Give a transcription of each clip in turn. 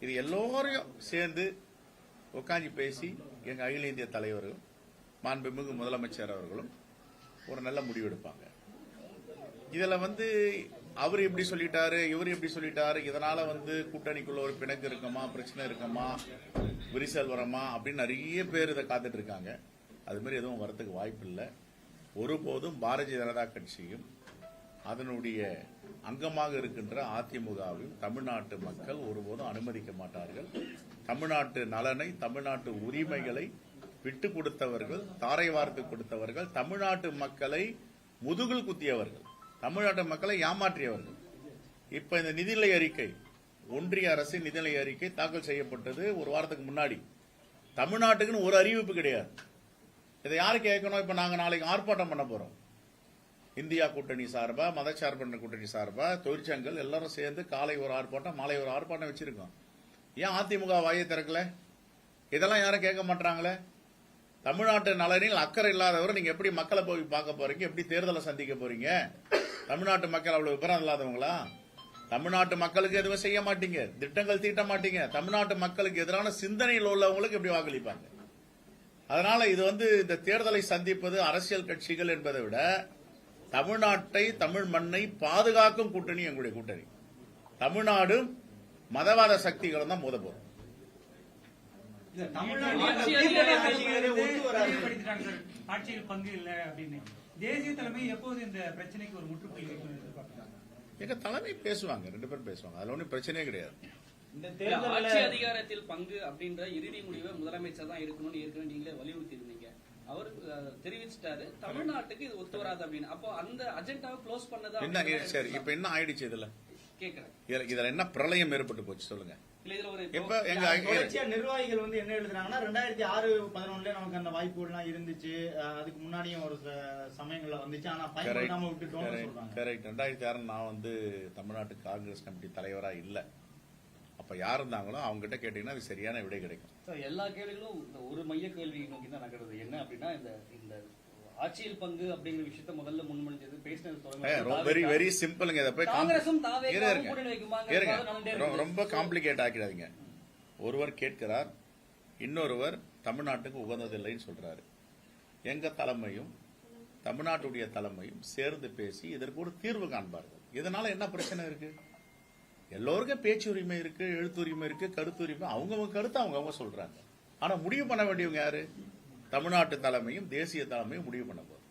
இது எல்லோரையும் சேர்ந்து உட்காந்து பேசி எங்க அகில இந்திய தலைவர்களும் மாண்புமிகு முதலமைச்சர் அவர்களும் ஒரு நல்ல முடிவு எடுப்பாங்க. இதுல வந்து அவர் எப்படி சொல்லிட்டாரு இவர் எப்படி சொல்லிட்டாரு இதனால வந்து கூட்டணிக்குள்ள ஒரு பிணக்கு இருக்கமா பிரச்சனை இருக்கமா விரிசல் வரமா அப்படின்னு நிறைய பேர் இதை காத்துட்டு இருக்காங்க. அது மாதிரி எதுவும் வரத்துக்கு வாய்ப்பு இல்லை ஒருபோதும் பாரதிய ஜனதா கட்சியும் அதனுடைய அங்கமாக இருக்கின்ற அதிமுகவையும் தமிழ்நாட்டு மக்கள் ஒருபோதும் அனுமதிக்க மாட்டார்கள். தமிழ்நாட்டு நலனை தமிழ்நாட்டு உரிமைகளை விட்டு கொடுத்தவர்கள் தாரை வார்த்து கொடுத்தவர்கள் தமிழ்நாட்டு மக்களை முதுகில் குத்தியவர்கள் தமிழ்நாட்டு மக்களை ஏமாற்றியவர்கள். இப்ப இந்த நிதிநிலை அறிக்கை ஒன்றிய அரசின் நிதிநிலை அறிக்கை தாக்கல் செய்யப்பட்டது ஒரு வாரத்துக்கு முன்னாடி. தமிழ்நாட்டுக்குன்னு ஒரு அறிவிப்பு கிடையாது. இதை யாரு கேட்கணும்? இப்ப நாங்க நாளைக்கு ஆர்ப்பாட்டம் பண்ண போறோம். இந்தியா கூட்டணி சார்பா மதச்சார்பற்ற கூட்டணி சார்பா தொழிற்சங்கங்கள் எல்லாரும் சேர்ந்து காலை ஒரு ஆர்ப்பாட்டம் மாலை ஒரு ஆர்ப்பாட்டம் வச்சிருக்கோம். ஏன் அதிமுக வாயை திறக்கல? இதெல்லாம் யாரும் கேட்க மாட்டாங்களே? தமிழ்நாட்டு நலனில் அக்கறை இல்லாதவர் நீங்க எப்படி மக்களை போய் பார்க்க போறீங்க? எப்படி தேர்தலை சந்திக்க போறீங்க? தமிழ்நாட்டு மக்கள் அவ்வளவு விபரம் இல்லாதவங்களா? தமிழ்நாட்டு மக்களுக்கு எதுவும் செய்ய மாட்டீங்க. திட்டங்கள் தீட்ட மாட்டீங்க. தமிழ்நாட்டு மக்களுக்கு எதிரான சிந்தனையில் உள்ளவங்களுக்கு எப்படி வாக்களிப்பாங்க. அதனால இது வந்து இந்த தேர்தலை சந்திப்பது அரசியல் கட்சிகள் என்பதை விட தமிழ்நாட்டை தமிழ் மண்ணை பாதுகாக்கும் கூட்டணி எங்களுடைய கூட்டணி. தமிழ்நாடும் மதவாத சக்திகளும் தான் மோத போறோம். ஆட்சியில் பங்கு இல்ல அப்படின்னு. தேசிய தலைமை எப்போது இந்த பிரச்சனைக்கு ஒரு முற்றுப்புள்ளி எங்க தலைமை பேசுவாங்க ரெண்டு பேரும் பேசுவாங்க. அதுல ஒன்றும் பிரச்சனையே கிடையாது. இந்த இல்ல, தேர்தல்ல ஆட்சி அதிகாரத்தில் பங்கு அப்படின்ற இறுதி முடிவை முதலமைச்சர் தான் இருக்கணும்னு ஏற்கனவே நீங்களே வலியுறுத்தி இருந்தீங்க அவர் தெரிவிச்சிட்டாரு. தமிழ்நாட்டுக்கு இது ஒத்து வராது அப்படின்னு. அப்போ அந்த அஜெண்டாவை க்ளோஸ் பண்ணதா என்ன சரி இப்ப என்ன ஆயிடுச்சு இதுல? கேக்குறேன். இதுல என்ன பிரளயம் ஏற்பட்டு போச்சு சொல்லுங்க. இல்ல இதுல ஒரு இப்ப எங்க நிர்வாகிகள் வந்து என்ன எழுதுறாங்கன்னா ரெண்டாயிரத்தி ஆறு பதினொன்னுல நமக்கு அந்த வாய்ப்புகள் எல்லாம் இருந்துச்சு அதுக்கு முன்னாடியும் ஒரு ச- சமயங்கள்ல வந்துச்சு. ஆனா பயன்படுத்தாம விட்டுட்டோம்னு சொல்றாங்க. கரெக்ட் ரெண்டாயிரத்தி ஆறு நான் வந்து தமிழ்நாட்டு காங்கிரஸ் கமிட்டி தலைவரா இல்ல. அப்ப யார் இருந்தாங்களோ அவங்க கிட்ட கேட்டீங்கன்னா அது சரியான விடை கிடைக்கும். சார், எல்லா கேள்விகளும் இந்த ஒரு மைய கேள்வி நோக்கி தான் நகருது என்ன அப்படின்னா இந்த இந்த ஆட்சியில் பங்கு அப்படிங்கிற விஷயத்த முதல்ல முன்மொழிஞ்சது பேசினது வெரி வெரி சிம்பிளுங்க இதை போய் காங்கிரசும் இருங்க. ரொம்ப காம்ப்ளிகேட் ஆக்கிடாதீங்க. ஒருவர் கேட்கிறார் இன்னொருவர் தமிழ்நாட்டுக்கு உகந்ததில்லைன்னு சொல்றாரு. எங்க தலைமையும் தமிழ்நாட்டுடைய தலைமையும் சேர்ந்து பேசி இதற்கு ஒரு தீர்வு காண்பார்கள். இதனால என்ன பிரச்சனை இருக்கு? எல்லோருக்கும் பேச்சு உரிமை இருக்கு எழுத்துரிமை இருக்கு கருத்துரிமை அவங்கவங்க கருத்து அவங்கவங்க சொல்றாங்க. ஆனா முடிவு பண்ண வேண்டியவங்க யாரு? தமிழ்நாட்டு தலைமையும் தேசிய தலைமையும் முடிவு பண்ண போகுது.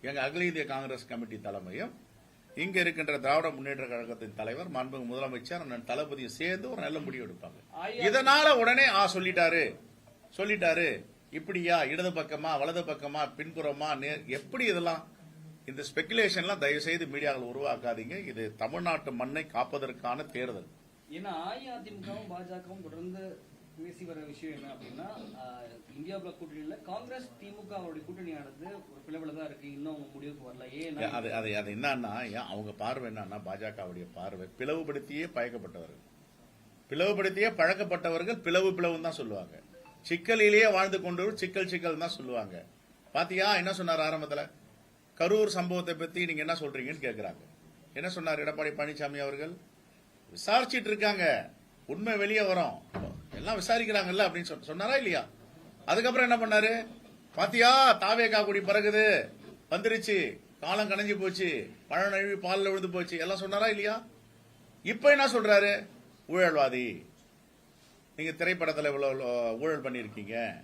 எங்க அகில இந்திய காங்கிரஸ் கமிட்டி தலைமையும் இங்க இருக்கின்ற திராவிட முன்னேற்ற கழகத்தின் தலைவர் மாண்புமிகு முதலமைச்சர் அண்ணன் தளபதியும் சேர்ந்து ஒரு நல்ல முடிவு எடுப்பாங்க. இதனால உடனே ஆ சொல்லிட்டாரு. சொல்லிட்டாரு. இப்படியா இடது பக்கமா வலது பக்கமா பின்புறமா எப்படி இதெல்லாம் இந்த ஸ்பெகுலேஷன்லாம் தயவு செய்து மீடியாவில் உருவாக்காதீங்க. இது தமிழ்நாட்டு மண்ணை காப்பதற்கான தேர்தல். ஏன்னா அஇஅதிமுகவும் பாஜகவும் தொடர்ந்து பேசி வர விஷயம் என்ன அப்படின்னா ஆஹ், இந்தியா பிளாக் கூட்டணியில காங்கிரஸ் திமுகவுடைய கூட்டணியானது ஒரு பிளவுல தான் இருக்கு. இன்னும் அவங்க முடிவுக்கு வரல. ஏன்னா அது அது அது என்னன்னா ஏன் அவங்க பார்வை என்னன்னா பாஜகவுடைய பார்வை பிளவுபடுத்தியே பயக்கப்பட்டவர்கள். பிளவுபடுத்தியே பழக்கப்பட்டவர்கள் பிளவு பிளவுன்னு தான் சொல்லுவாங்க. சிக்கலிலேயே வாழ்ந்து கொண்டவர் சிக்கல் சிக்கல் தான் சொல்லுவாங்க. பாத்தியா என்ன சொன்னார் ஆரம்பத்துல? கரூர் சம்பவத்தை பத்தி நீங்க என்ன சொல்றீங்கன்னு கேக்குறாங்க. என்ன சொன்னார் எடப்பாடி பழனிசாமி அவர்கள்? விசாரிச்சிட்டு இருக்காங்க. உண்மை வெளியே வரும். எல்லாம் விசாரிக்கிறாங்கல்ல அப்படின்னு சொன்ன- சொன்னாரா இல்லையா? அதுக்கப்புறம் என்ன பண்ணாரு? பாத்தியா தாவேகா குடி பறகுது வந்துருச்சு. காலம் கணைஞ்சு போச்சு. பழம் நழுவி பால்ல விழுந்து போச்சு. எல்லாம் சொன்னாரா இல்லையா? இப்ப என்ன சொல்றாரு? ஊழல்வாதி. நீங்க திரைப்படத்துல இவ்வளவு ஊழல் பண்ணிருக்கீங்க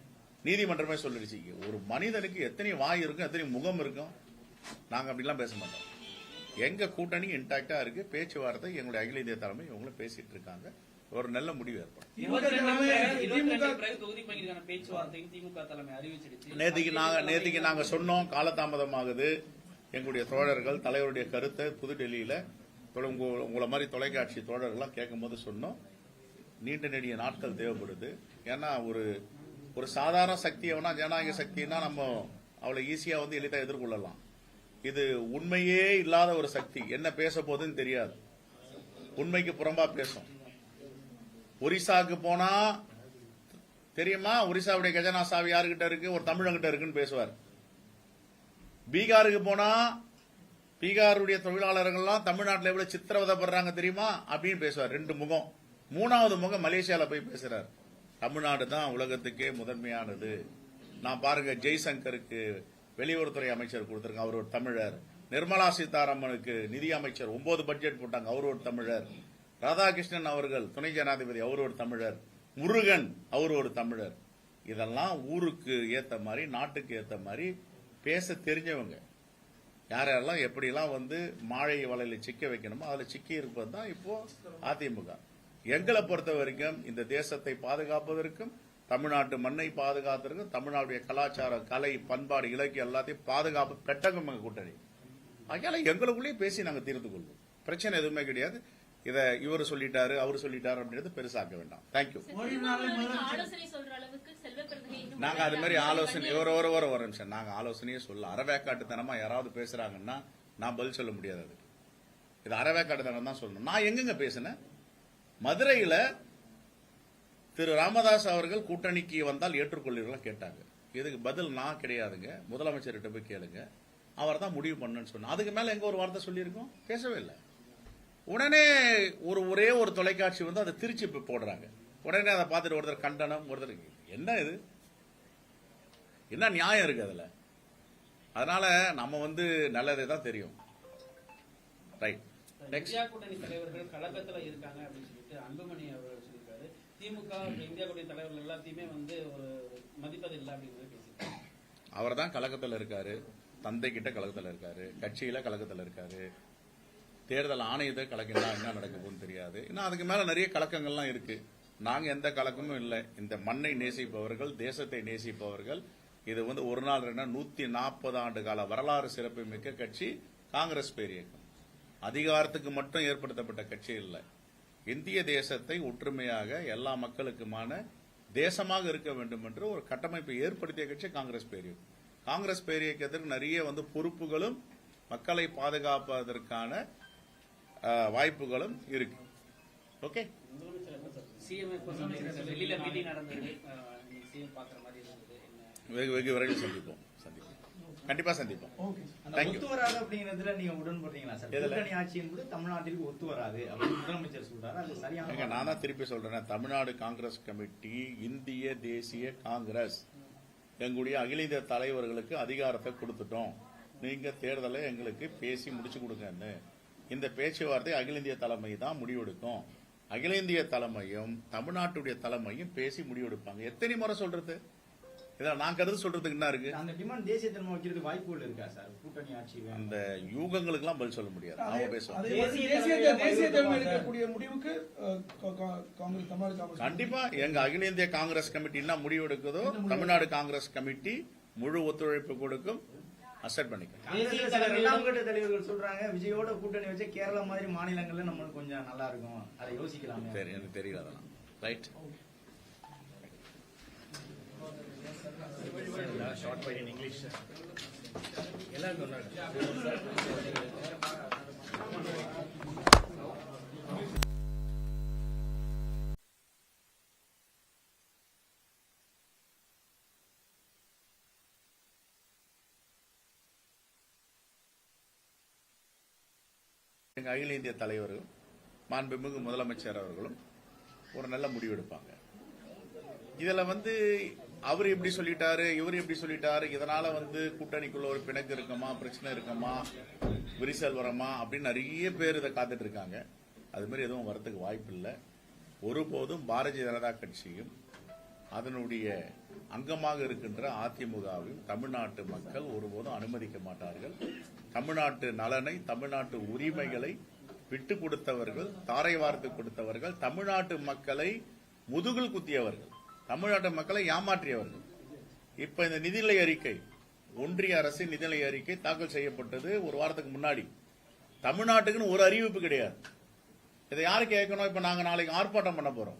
நீதிமன்றமே சொல்லிடுச்சு ஒரு மனிதனுக்கு எத்தனை வாய் இருக்கும் எத்தனை முகம் இருக்கும்? நாங்க அப்படிலாம் பேச மாட்டோம். எங்க கூட்டணி இன்டாக்டா இருக்கு பேச்சுவார்த்தை எங்களுடைய அகில இந்திய தலைமை இவங்களும் பேசிட்டு இருக்காங்க. ஒரு நல்ல முடிவு ஏற்படும். நேத்திக்கு நாங்க நேத்திக்கு நாங்க சொன்னோம் காலதாமதமாகுது. எங்களுடைய தோழர்கள் தலைவருடைய கருத்தை புதுடெல்லியில உங்களை மாதிரி தொலைக்காட்சி தோழர்கள்லாம் கேட்கும்போது சொன்னோம். நீண்ட நெடிய நாட்கள் தேவைப்படுது. ஏன்னா ஒரு ஒரு சாதாரண சக்தியவனா ஜனநாயக சக்தினா நம்ம அவளை ஈஸியா வந்து எளிதா எதிர்கொள்ளலாம். இது உண்மையே இல்லாத ஒரு சக்தி. என்ன பேச போகுதுன்னு தெரியாது. உண்மைக்கு புறம்பா பேசும். ஒரிசாக்கு போனா தெரியுமா? ஒரிசாவுடைய கஜனா சாவி யாருகிட்ட இருக்கு? ஒரு தமிழங்கிட்ட இருக்குன்னு பேசுவார். பீகாருக்கு போனா பீகாருடைய தொழிலாளர்கள்லாம் தமிழ்நாட்டில் எவ்வளவு சித்திரவதைப்படுறாங்க தெரியுமா? அப்படின்னு பேசுவார். ரெண்டு முகம். மூணாவது முகம் மலேசியால போய் பேசுறார். தமிழ்நாடு தான் உலகத்துக்கே முதன்மையானது. நான் பாருங்க ஜெய்சங்கருக்கு வெளியுறவுத்துறை அமைச்சர் கொடுத்திருக்கேன் அவர் ஒரு தமிழர். நிர்மலா சீதாராமனுக்கு நிதி அமைச்சர் ஒன்பது பட்ஜெட் போட்டாங்க. அவர் ஒரு தமிழர். ராதாகிருஷ்ணன் அவர்கள் துணை ஜனாதிபதி அவர் ஒரு தமிழர். முருகன் அவர் ஒரு தமிழர். இதெல்லாம் ஊருக்கு ஏத்த மாதிரி நாட்டுக்கு ஏத்த மாதிரி பேச தெரிஞ்சவங்க. யார் யாரெல்லாம் எப்படிலாம் வந்து மாழை வலையில சிக்க வைக்கணுமோ அதுல சிக்கி இருப்பது தான் இப்போ அதிமுக. எங்களை பொறுத்த வரைக்கும் இந்த தேசத்தை பாதுகாப்பதற்கும் தமிழ்நாட்டு மண்ணை பாதுகாப்பதற்கும் தமிழ்நாட்டுடைய கலாச்சாரம் கலை பண்பாடு இலக்கியம் எல்லாத்தையும் பாதுகாப்பு பெட்டகம் எங்க கூட்டணி. அதனால எங்களுக்குள்ளேயே பேசி நாங்க தீர்த்து கொள்வோம். பிரச்சனை எதுவுமே கிடையாது. இத இவர் சொல்லிட்டாரு அவர் சொல்லிட்டாரு அப்படின்றது பெருசாக்க வேண்டாம். தேங்க்யூ நாங்க அது மாதிரி ஆலோசனை ஒரு ஒரு ஒரு ஒரு நிமிஷம். நாங்க ஆலோசனையே சொல்ல அறவேக்காட்டுத்தனமா யாராவது பேசுறாங்கன்னா நான் பதில் சொல்ல முடியாது அதுக்கு. இது அறவேக்காட்டுத்தனம் தான் சொல்லணும். நான் எங்கெங்க பேசினேன்? மதுரையில திரு ராமதாஸ் அவர்கள் கூட்டணிக்கு வந்தால் ஏற்றுக்கொள்ளீர்களா கேட்டாங்க. இதுக்கு பதில் நான் கிடையாதுங்க. முதலமைச்சர்கிட்ட போய் கேளுங்க. அவர் தான் முடிவு பண்ணுன்னு சொன்னா அதுக்கு மேலே எங்க ஒரு வார்த்தை சொல்லியிருக்கோம்? பேசவே இல்லை. உடனே ஒரு ஒரே ஒரு தொலைக்காட்சி வந்து அதை திருச்சி போடுறாங்க. உடனே அதை பார்த்துட்டு ஒருத்தர் கண்டனம் ஒருத்தர் என்ன இது? என்ன நியாயம் இருக்கு அதில்? அதனால நம்ம வந்து நல்லதே தான் தெரியும். ரைட் நெக்ஸ்ட் கூட்டணி தலைவர்கள் கழகத்தில் இருக்காங்க அப்படின்னு சொல்லிட்டு அன்புமணி அவர் சொல்லியிருக்காரு. திமுக இந்தியா தலைவர்கள் எல்லாத்தையுமே வந்து ஒரு மதிப்பதில்லை அப்படின்னு பேசியிருக்காங்க. அவர் தான் கழகத்தில் இருக்காரு. தந்தை கிட்ட கழகத்தில் இருக்காரு. கட்சியில கழகத்தில் இருக்காரு. தேர்தல் ஆணையத்தை கலக்கினா என்ன நடக்க போகுதுன்னு தெரியாது. இன்னும் அதுக்கு மேல நிறைய கலக்கங்கள்லாம் இருக்கு. நாங்க எந்த கலக்கமும் இல்லை. இந்த மண்ணை நேசிப்பவர்கள் தேசத்தை நேசிப்பவர்கள் இது வந்து ஒரு நாள் ரெண்டு நூத்தி நாற்பது ஆண்டு கால வரலாறு சிறப்பு மிக்க கட்சி காங்கிரஸ் பேரியக்கம். அதிகாரத்துக்கு மட்டும் ஏற்படுத்தப்பட்ட கட்சி இல்லை. இந்திய தேசத்தை ஒற்றுமையாக எல்லா மக்களுக்குமான தேசமாக இருக்க வேண்டும் என்று ஒரு கட்டமைப்பை ஏற்படுத்திய கட்சி காங்கிரஸ் பேரியக்கம் காங்கிரஸ் பேரியக்கத்திற்கு நிறைய வந்து பொறுப்புகளும் மக்களை பாதுகாப்பதற்கான வாய்ப்புகளும் இருக்கு. ஓகே? வெகு வெகு விரைவில் சந்திப்போம். கண்டிப்பா சந்திப்போம். ஒத்து வராது அப்படிங்கறதுல நீங்க உடன்படுறீங்களா சார்? கூட்டணி ஆட்சி என்பது தமிழ்நாட்டிற்கு ஒத்து வராது அப்படின்னு முதலமைச்சர் சொல்றாரு. அது சரியான நான் தான் திருப்பி சொல்றேன். தமிழ்நாடு காங்கிரஸ் கமிட்டி இந்திய தேசிய காங்கிரஸ். எங்களுடைய அகில இந்திய தலைவர்களுக்கு அதிகாரத்தை கொடுத்துட்டோம். நீங்க தேர்தலை எங்களுக்கு பேசி முடிச்சு கொடுங்கன்னு. இந்த பேச்சுவார்த்தை அகில இந்திய தலைமை தான் முடிவெடுக்கும். அகில இந்திய தலைமையும் தமிழ்நாட்டுடைய தலைமையும் பேசி முடிவெடுப்பாங்க. எத்தனை முறை சொல்றது? இதை நான் கருத்து சொல்றதுக்கு என்ன இருக்கு? அந்த டிமாண்ட் தேசிய தலைமை வைக்கிறதுக்கு வாய்ப்புகள் இருக்கா சார்? கூட்டணி ஆட்சி அந்த யூகங்களுக்கெல்லாம் பதில் சொல்ல முடியாது. அவங்க பேசுவாங்க. அதே மாதிரி தேசிய வலியுறுத்துவாங்க. எடுக்கக்கூடிய முடிவுக்கு காங்கிரஸ் தமிழ்நாடு கண்டிப்பா எங்க அகில இந்திய காங்கிரஸ் கமிட்டி என்ன முடிவு எடுக்குதோ தமிழ்நாடு காங்கிரஸ் கமிட்டி முழு ஒத்துழைப்பு கொடுக்கும் அசெப்ட் கட்ட தலைவர்கள் சொல்றாங்க விஜயோட கூட்டணி வச்சு கேரளா மாதிரி மாநிலங்கள்ல நம்மளுக்கு கொஞ்சம் நல்லா இருக்கும். அதை யோசிக்கலாமே. சரி எனக்கு தெரியல அதெல்லாம். ரைட் இங்கிலீஷ் எங்க அகில இந்திய தலைவரும் மாண்புமிகு முதலமைச்சர் அவர்களும் ஒரு நல்ல முடிவு எடுப்பாங்க. இதுல வந்து அவர் எப்படி சொல்லிட்டாரு இவர் எப்படி சொல்லிட்டாரு இதனால வந்து கூட்டணிக்குள்ள ஒரு பிணக்கு இருக்கமா பிரச்சனை இருக்கமா விரிசல் வரமா அப்படின்னு நிறைய பேர் இதை காத்துட்டு இருக்காங்க. அது மாதிரி எதுவும் வரத்துக்கு வாய்ப்பு இல்லை. ஒருபோதும் பாரதிய ஜனதா கட்சியும் அதனுடைய அங்கமாக இருக்கின்ற அதிமுகவையும் தமிழ்நாட்டு மக்கள் ஒருபோதும் அனுமதிக்க மாட்டார்கள். தமிழ்நாட்டு நலனை தமிழ்நாட்டு உரிமைகளை விட்டு கொடுத்தவர்கள் தாரை வார்த்து கொடுத்தவர்கள் தமிழ்நாட்டு மக்களை முதுகில் குத்தியவர்கள். தமிழ்நாட்டு மக்களை ஏமாற்றியவர்கள். இப்ப இந்த நிதிநிலை அறிக்கை ஒன்றிய அரசின் நிதிநிலை அறிக்கை தாக்கல் செய்யப்பட்டது ஒரு வாரத்துக்கு முன்னாடி. தமிழ்நாட்டுக்குன்னு ஒரு அறிவிப்பு கிடையாது. இதை யாரு கேட்கணும்? இப்ப நாங்க நாளைக்கு ஆர்ப்பாட்டம் பண்ண போறோம்.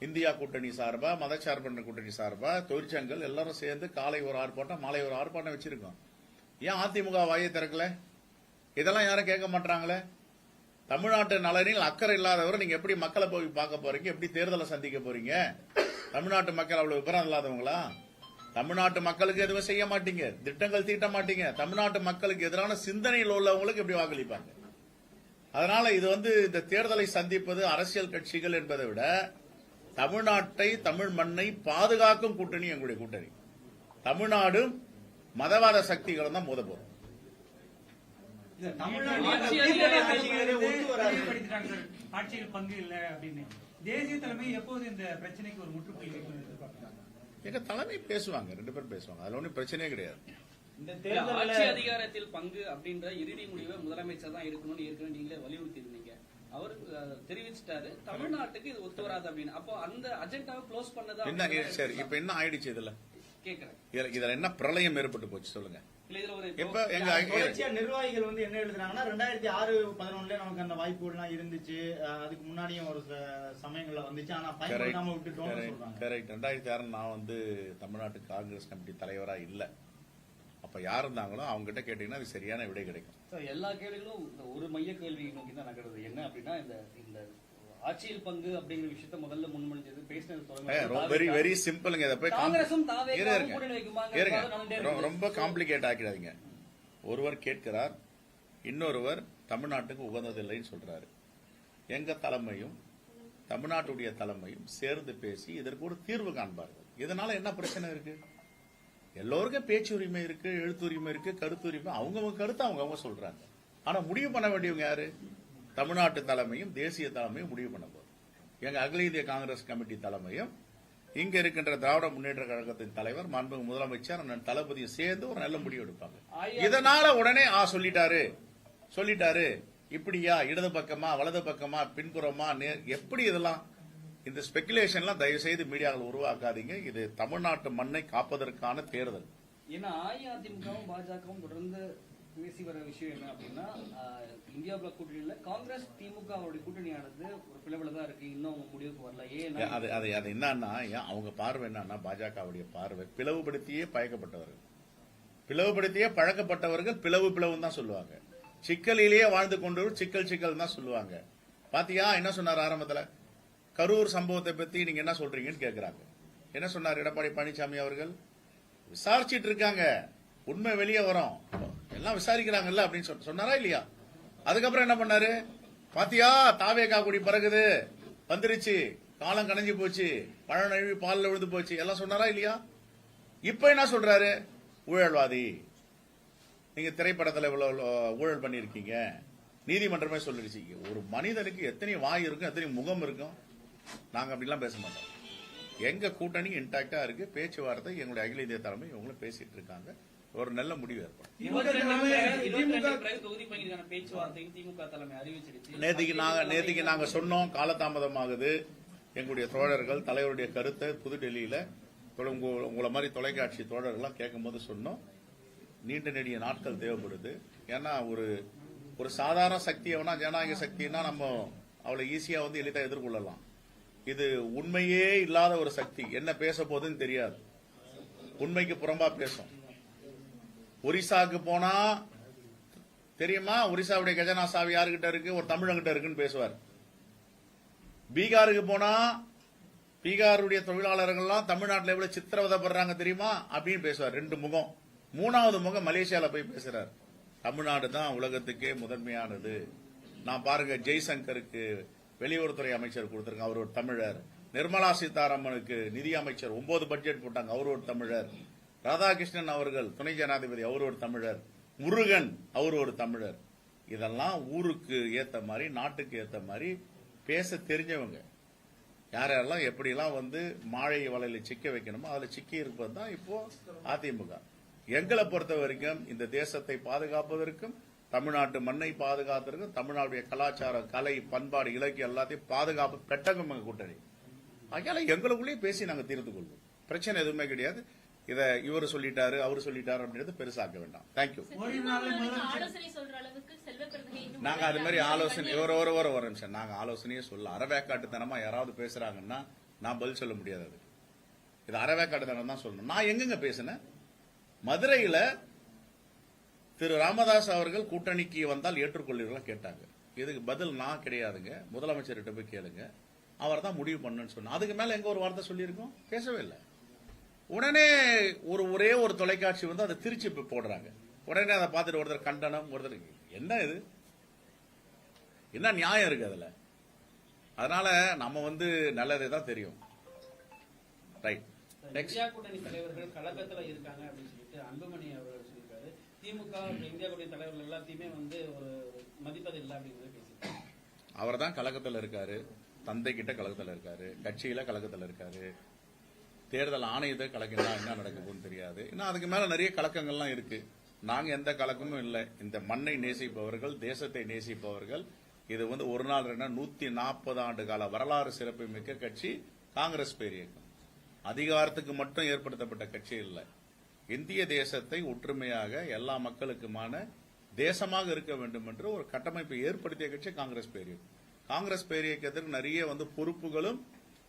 இந்தியா கூட்டணி சார்பா மதச்சார்பற்ற கூட்டணி சார்பா தொழிற்சங்கங்கள் எல்லாரும் சேர்ந்து காலை ஒரு ஆர்ப்பாட்டம் மாலை ஒரு ஆர்ப்பாட்டம் வச்சிருக்கோம். ஏன் அதிமுக வாயை திறக்கல? இதெல்லாம் யாரும் கேட்க மாட்டாங்களே? தமிழ்நாட்டு நலனில் அக்கறை இல்லாதவரை நீங்க எப்படி மக்களை போய் பார்க்க போறீங்க? எப்படி தேர்தலை சந்திக்க போறீங்க? தமிழ்நாட்டு மக்கள் அவ்வளவு விவரம் இல்லாதவங்களா? தமிழ்நாட்டு மக்களுக்கு எதுவும் செய்ய மாட்டீங்க. திட்டங்கள் தீட்ட மாட்டீங்க. தமிழ்நாட்டு மக்களுக்கு எதிரான சிந்தனையில் உள்ளவங்களுக்கு எப்படி வாக்களிப்பாங்க. அதனால இது வந்து இந்த தேர்தலை சந்திப்பது அரசியல் கட்சிகள் என்பதை விட தமிழ்நாட்டை தமிழ் மண்ணை பாதுகாக்கும் கூட்டணி எங்களுடைய கூட்டணி. தமிழ்நாடும் மதவாத சக்திகளும் தான் மோத போறோம். ஆட்சியில் பங்கு இல்ல அப்படின்னு. தேசிய தலைமை எப்போது இந்த பிரச்சனைக்கு ஒரு முற்றுப்புள்ளி வைக்கும் எதிர்பார்க்கிறாங்க? எங்க தலைமை பேசுவாங்க ரெண்டு பேரும் பேசுவாங்க. அதுல ஒன்றும் பிரச்சனையே கிடையாது. இந்த ஆட்சி அதிகாரத்தில் பங்கு அப்படின்ற இறுதி முடிவை முதலமைச்சர் தான் எடுக்கணும்னு ஏற்கனவே நீங்களே வலியுறுத்தி இருந்தீங்க. அவர் தெரிவிச்சிட்டாரு. தமிழ்நாட்டுக்கு இது ஒத்து வராது அப்படின்னு. அப்போ அந்த அஜெண்டாவை க்ளோஸ் பண்ணதா என்ன சரி இப்ப என்ன ஆயிடுச்சு இதுல? கேக்குறேன். இதுல- இதுல என்ன பிரளயம் ஏற்பட்டு போச்சு சொல்லுங்க. இப்ப எங்க தொடர்ச்சியா நிர்வாகிகள் வந்து என்ன எழுதுறாங்கன்னா ரெண்டாயிரத்தி ஆறு பதினொன்னுல நமக்கு அந்த வாய்ப்புகள்லாம் இருந்துச்சு. அதுக்கு முன்னாடியும் ஒரு சமயங்கள்ல வந்துச்சு. ஆனா பயன்படுத்தாம கரெக்ட் ரெண்டாயிரத்தி ஆறு நான் வந்து தமிழ்நாட்டு காங்கிரஸ் கமிட்டி தலைவரா இல்ல. அப்ப யார் இருந்தாங்களோ அவங்க கிட்ட கேட்டீங்கன்னா அது சரியான விடை கிடைக்கும். எல்லா கேள்விகளும் ஒரு மைய கேள்வி நோக்கி தான் நகருது என்ன அப்படின்னா இந்த ஆட்சியில் பங்கு அப்படிங்கிற விஷயத்த முதல்ல முன்மொழிஞ்சது பேசினது வெரி வெரி சிம்பிளுங்க இதை போய் இருங்க. ரொம்ப காம்ப்ளிகேட் ஆக்கிடாதீங்க. ஒருவர் கேட்கிறார் இன்னொருவர் தமிழ்நாட்டுக்கு உகந்ததில்லைன்னு சொல்றாரு. எங்க தலைமையும் தமிழ்நாட்டுடைய தலைமையும் சேர்ந்து பேசி இதற்கு ஒரு தீர்வு காண்பார்கள். இதனால என்ன பிரச்சனை இருக்கு? எல்லோருக்கும் பேச்சு உரிமை இருக்கு எழுத்துரிமை இருக்கு கருத்துரிமை அவங்கவங்க கருத்து அவங்கவங்க சொல்றாங்க. ஆனா முடிவு பண்ண வேண்டியவங்க யாரு? தமிழ்நாட்டு தலைமையும் தேசிய தலைமையும் முடிவு பண்ண போகுது எங்க அகில இந்திய காங்கிரஸ் கமிட்டி தலைமையும் இங்க இருக்கின்ற திராவிட முன்னேற்ற கழகத்தின் தலைவர் மாண்புமிகு முதலமைச்சர் அண்ணன் தளபதியும் சேர்ந்து ஒரு நல்ல முடிவு எடுப்பாங்க. இதனால உடனே ஆ சொல்லிட்டாரு. சொல்லிட்டாரு. இப்படியா? இடது பக்கமா? வலது பக்கமா? பின்புறமா? எப்படி இதெல்லாம்? இந்த ஸ்பெகுலேஷன்லாம் தயவு செய்து மீடியாவில் உருவாக்காதீங்க. இது தமிழ்நாட்டு மண்ணை காப்பதற்கான தேர்தல். ஏன்னா அஇஅதிமுகவும் பாஜகவும் தொடர்ந்து பேசி வர விஷயம் என்ன அப்படின்னா இந்தியா பிளாக் கூட்டணியில காங்கிரஸ் திமுக அவருடைய கூட்டணியானது ஒரு பிளவுல தான் இருக்கு. இன்னும் அவங்க முடிவுக்கு வரல. ஏன்னா அது அது அது என்னன்னா ஏன் அவங்க பார்வை என்னன்னா பாஜகவுடைய பார்வை பிளவுபடுத்தியே பயக்கப்பட்டவர்கள். பிளவுபடுத்தியே பழக்கப்பட்டவர்கள் பிளவு பிளவுன்னு தான் சொல்லுவாங்க. சிக்கலிலேயே வாழ்ந்து கொண்டவர் சிக்கல் சிக்கல் தான் சொல்லுவாங்க. பாத்தியா என்ன சொன்னார் ஆரம்பத்துல? கரூர் சம்பவத்தை பத்தி நீங்க என்ன சொல்றீங்கன்னு கேக்குறாங்க. என்ன சொன்னார் எடப்பாடி பழனிசாமி அவர்கள்? விசாரிச்சிட்டு இருக்காங்க. உண்மை வெளியே வரும். எல்லாம் விசாரிக்கிறாங்கல்ல அப்படின்னு சொன்ன- சொன்னாரா இல்லையா? அதுக்கப்புறம் என்ன பண்ணாரு? பாத்தியா தாவேகா குடி பறகுது வந்துருச்சு. காலம் கணைஞ்சு போச்சு. பழம் நழுவி பாலில் விழுந்து போச்சு. எல்லாம் சொன்னாரா இல்லையா? இப்ப என்ன சொல்றாரு? ஊழல்வாதி. நீங்க திரைப்படத்தில் இவ்வளவு ஊழல் பண்ணியிருக்கீங்க. நீதிமன்றமே சொல்லிடுச்சு. ஒரு மனிதனுக்கு எத்தனை வாய் இருக்கும் எத்தனை முகம் இருக்கும்? நாங்க அப்படிலாம் பேச மாட்டோம். எங்க கூட்டணி இன்டாக்டா இருக்கு. பேச்சுவார்த்தை எங்களுடைய அகில இந்திய தலைமை இவங்களும் பேசிட்டு இருக்காங்க. ஒரு நல்ல முடிவு ஏற்படும். நேத்திக்கு நாங்க நேத்திக்கு நாங்க சொன்னோம் காலதாமதமாகுது. எங்களுடைய தோழர்கள் தலைவருடைய கருத்தை புதுடெல்லியில உங்களை மாதிரி தொலைக்காட்சி தோழர்கள்லாம் கேட்கும்போது சொன்னோம். நீண்ட நெடிய நாட்கள் தேவைப்படுது. ஏன்னா ஒரு ஒரு சாதாரண சக்தி எவனா ஜனநாயக சக்தின்னா நம்ம அவளை ஈஸியா வந்து எளிதா எதிர்கொள்ளலாம். இது உண்மையே இல்லாத ஒரு சக்தி. என்ன பேச போகுதுன்னு தெரியாது. உண்மைக்கு புறம்பா பேசும். ஒரிசாவுக்கு போனா தெரியுமா? ஒரிசாவுடைய கஜனா சாவி யாருகிட்ட இருக்கு? ஒரு தமிழங்கிட்ட இருக்குன்னு பேசுவார். பீகாருக்கு போனா பீகாருடைய தொழிலாளர்கள்லாம் தமிழ்நாட்டில் எவ்வளவு சித்திரவதைப்படுறாங்க தெரியுமா? அப்படின்னு பேசுவார். ரெண்டு முகம். மூணாவது முகம் மலேசியாவில் போய் பேசுறார். தமிழ்நாடு தான் உலகத்துக்கே முதன்மையானது. நான் பாருங்க ஜெய்சங்கருக்கு வெளியுறவுத்துறை அமைச்சர் கொடுத்திருக்காங்க. அவர் ஒரு தமிழர். நிர்மலா சீதாராமனுக்கு நிதி அமைச்சர். ஒன்பது பட்ஜெட் போட்டாங்க. அவர் ஒரு தமிழர். ராதாகிருஷ்ணன் அவர்கள் துணை ஜனாதிபதி அவர் ஒரு தமிழர். முருகன் அவர் ஒரு தமிழர். இதெல்லாம் ஊருக்கு ஏத்த மாதிரி நாட்டுக்கு ஏத்த மாதிரி பேச தெரிஞ்சவங்க. யார் யாரெல்லாம் எப்படிலாம் வந்து மாழை வலையில சிக்க வைக்கணுமோ அதுல சிக்கி இருப்பது தான் இப்போ அதிமுக. எங்களை பொறுத்த வரைக்கும் இந்த தேசத்தை பாதுகாப்பதற்கும் தமிழ்நாட்டு மண்ணை பாதுகாப்பதற்கும் தமிழ்நாடுடைய கலாச்சாரம் கலை பண்பாடு இலக்கியம் எல்லாத்தையும் பாதுகாப்பு பெட்டகம் கூட்டணி. அதனால எங்களுக்குள்ளேயே பேசி நாங்கள் தீர்த்து கொள்வோம். பிரச்சனை எதுவுமே கிடையாது. இத இவர் சொல்லிட்டாரு அவர் சொல்லிட்டாரு அப்படின்றது பெருசாக்க வேண்டாம். தேங்க்யூ நாங்க அது மாதிரி ஆலோசனை ஒரு ஒரு ஒரு ஒரு நிமிஷம். நாங்க ஆலோசனையே சொல்ல அறவேக்காட்டுத்தனமா யாராவது பேசுறாங்கன்னா நான் பதில் சொல்ல முடியாது அது. இது அறவேக்காட்டுத்தனம் தான் சொல்லணும். நான் எங்கெங்க பேசினேன் மதுரையில திரு ராமதாஸ் அவர்கள் கூட்டணிக்கு வந்தால் ஏற்றுக்கொள்வீர்களா கேட்டாங்க. இதுக்கு பதில் நான் கிடையாதுங்க. முதலமைச்சர்கிட்ட போய் கேளுங்க. அவர் தான் முடிவு பண்ணுன்னு சொன்னா அதுக்கு மேல எங்க ஒரு வார்த்தை சொல்லியிருக்கோம்? பேசவே இல்லை. உடனே ஒரு ஒரே ஒரு தொலைக்காட்சி வந்து அதை திருச்சி போடுறாங்க. உடனே அதை பார்த்துட்டு ஒருத்தர் கண்டனம் ஒருத்தர் என்ன இது? என்ன நியாயம் இருக்கு அதுல? அதனால நம்ம வந்து நல்லதே தான் தெரியும். ரைட் நெக்ஸ்ட் இந்தியா கூட்டணி தலைவர்கள் கழகத்துல இருக்காங்க அப்படின்னு சொல்லிட்டு அன்புமணி அவர்கள் சொல்லியிருக்காரு. திமுக அப்புறம் இந்தியா கூட்டணி தலைவர்கள் எல்லாத்தையுமே வந்து ஒரு மதிப்பது இல்லை அப்படிங்கிறத பேசியிருக்காரு. அவர் தான் கழகத்தில் இருக்காரு. தந்தை கிட்ட கழகத்தில் இருக்காரு. கட்சியில கழகத்தில் இருக்காரு. தேர்தல் ஆணையத்தை கலக்கினா என்ன நடக்குதுன்னு தெரியாது. இன்னும் அதுக்கு மேல நிறைய கலக்கங்கள்லாம் இருக்கு. நாங்க எந்த கலக்கமும் இல்லை. இந்த மண்ணை நேசிப்பவர்கள் தேசத்தை நேசிப்பவர்கள் இது வந்து ஒரு நாள் ரெண்டு நூத்தி நாற்பது ஆண்டு கால வரலாறு சிறப்பு மிக்க கட்சி காங்கிரஸ் பேர் இயக்கம். அதிகாரத்துக்கு மட்டும் ஏற்படுத்தப்பட்ட கட்சி இல்லை. இந்திய தேசத்தை ஒற்றுமையாக எல்லா மக்களுக்குமான தேசமாக இருக்க வேண்டும் என்று ஒரு கட்டமைப்பை ஏற்படுத்திய கட்சி காங்கிரஸ் பேரியக்கம் காங்கிரஸ் பேரியக்கத்திற்கு நிறைய வந்து பொறுப்புகளும்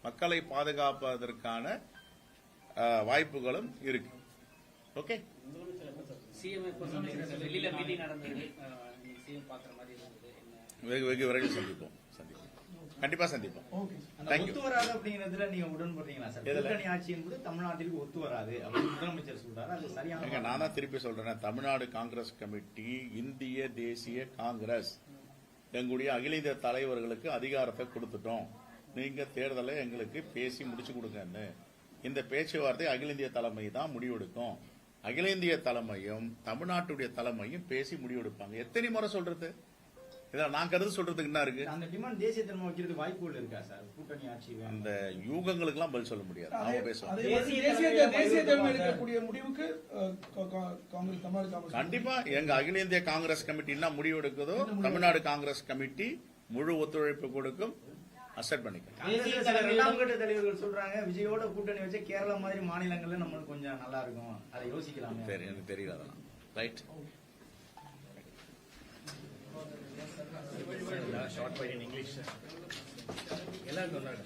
மக்களை பாதுகாப்பதற்கான வாய்ப்புகளும் இருக்கு. ஓகே? வெகு வெகு விரைவில் சந்திப்போம். சந்திப்போம். கண்டிப்பா சந்திப்போம். ஒத்து வராது அப்படிங்கறதுல நீங்க உடன்படுறீங்களா சார்? கூட்டணி ஆட்சி என்பது தமிழ்நாட்டிற்கு ஒத்து வராது அப்படின்னு முதலமைச்சர் சொல்றாரு. அது சரியான நான் தான் திருப்பி சொல்றேன் தமிழ்நாடு காங்கிரஸ் கமிட்டி இந்திய தேசிய காங்கிரஸ் எங்களுடைய அகில இந்திய தலைவர்களுக்கு அதிகாரத்தை கொடுத்துட்டோம். நீங்க தேர்தலை எங்களுக்கு பேசி முடிச்சு கொடுங்கன்னு. இந்த பேச்சுவார்த்தை அகில இந்திய தலைமை தான் முடிவெடுக்கும். அகில இந்திய தலைமையும் தமிழ்நாட்டுடைய தலைமையும் பேசி முடிவெடுப்பாங்க. எத்தனை முறை சொல்றது? இதில் நான் கருத்து சொல்றதுக்கு என்ன இருக்கு? அந்த டிமாண்ட் தேசிய தலைமை வைக்கிறதுக்கு வாய்ப்புகள் இருக்கா சார்? கூட்டணி ஆட்சி அந்த யூகங்களுக்கெல்லாம் பதில் சொல்ல முடியாது. அதே மாதிரி தேசிய தேசிய தலைமை. எடுக்கக்கூடிய முடிவுக்கு காங்கிரஸ் கண்டிப்பா எங்க அகில இந்திய காங்கிரஸ் கமிட்டி என்ன முடிவெடுக்குதோ தமிழ்நாடு காங்கிரஸ் கமிட்டி முழு ஒத்துழைப்பு கொடுக்கும். அசட் பண்ணிக்கலாம் தலைவர்கள் சொல்றாங்க விஜயோட கூட்டணி வச்சு கேரளா மாதிரி மாநிலங்கள்ல நம்மளுக்கு கொஞ்சம் நல்லா இருக்கும். அதை யோசிக்கலாம். சரி எனக்கு தெரியல அதெல்லாம். ரைட் ஷார்ட் பை இங்கிலீஷ் எல்லாம் சொன்னாங்க.